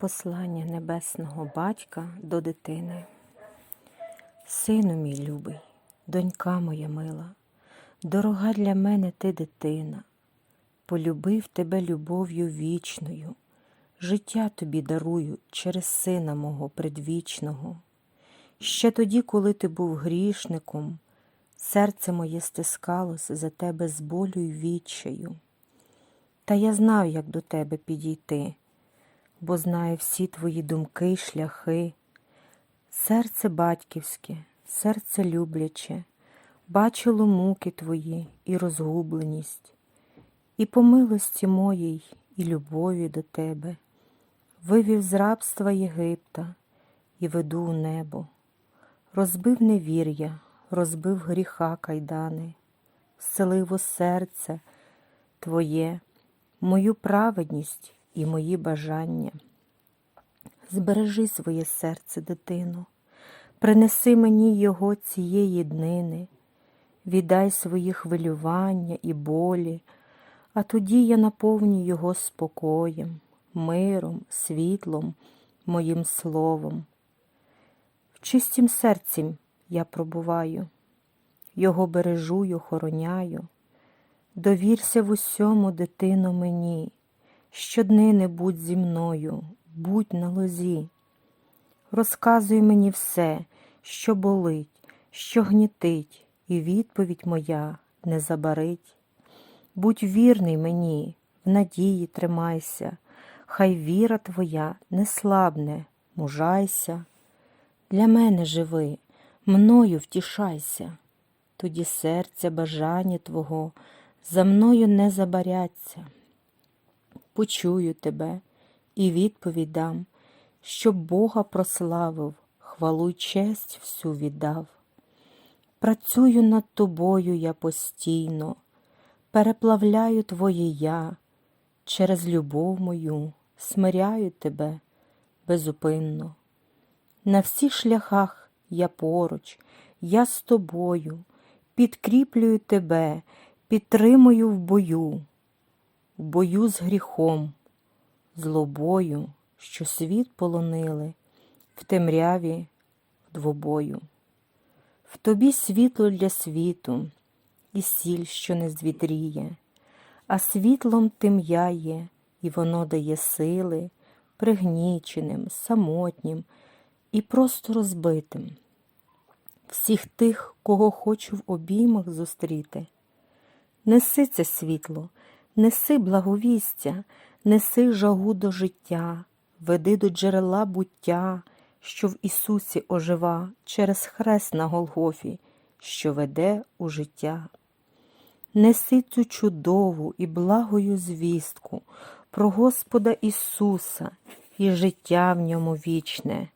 Послання небесного батька до дитини. Сину мій любий, донька моя мила, дорога для мене ти дитина, полюбив тебе любов'ю вічною, життя тобі дарую через сина мого предвічного. Ще тоді, коли ти був грішником, серце моє стискалось за тебе з болю й відчаю. Та я знав, як до тебе підійти, бо знаю всі твої думки й шляхи. Серце батьківське, серце любляче, бачило муки твої і розгубленість, і по милості моїй, і любові до тебе, вивів з рабства Єгипта і веду у небо, розбив невір'я, розбив гріха кайдани, вселив у серце Твоє, мою праведність і мої бажання. Збережи своє серце, дитино, принеси мені його цієї днини, віддай свої хвилювання і болі, а тоді я наповню його спокоєм, миром, світлом, моїм словом. В чистім серцем я пробуваю, його бережу й охороняю. Довірся в усьому, дитино, мені, щоднини будь зі мною, будь на лозі. Розказуй мені все, що болить, що гнітить, і відповідь моя не забарить. Будь вірний мені, в надії тримайся, хай віра твоя не слабне, мужайся. Для мене живи, мною втішайся, тоді серця бажання Твого за мною не забаряться. Почую тебе і відповідь дам, щоб Бога прославив, хвалу й честь всю віддав. Працюю над тобою я постійно, переплавляю твоє я, через любов мою смиряю тебе безупинно. На всіх шляхах я поруч, я з тобою, підкріплюю тебе, підтримую в бою, в бою з гріхом, злобою, що світ полонили, в темряві двобою. В тобі світло для світу, і сіль, що не звітріє, а світлом тим'яє, і воно дає сили пригніченим, самотнім і просто розбитим. Всіх тих, кого хочу в обіймах зустріти. Неси це світло, неси благовістя, неси жагу до життя, веди до джерела буття, що в Ісусі ожива через хрест на Голгофі, що веде у життя. Неси цю чудову і благою звістку про Господа Ісуса і життя в ньому вічне.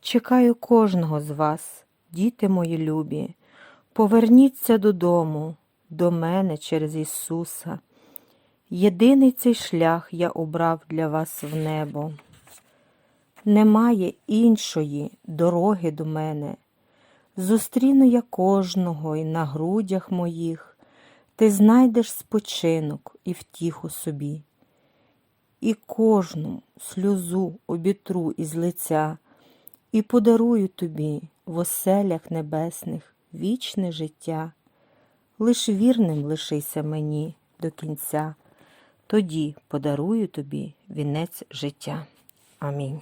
Чекаю кожного з вас, діти мої любі, поверніться додому, до мене через Ісуса. Єдиний цей шлях я обрав для вас в небо. Немає іншої дороги до мене. Зустріну я кожного і на грудях моїх, ти знайдеш спочинок і втіху собі. І кожну сльозу обітру із лиця, і подарую тобі в оселях небесних вічне життя. Лиш вірним лишися мені до кінця, тоді подарую тобі вінець життя. Амінь.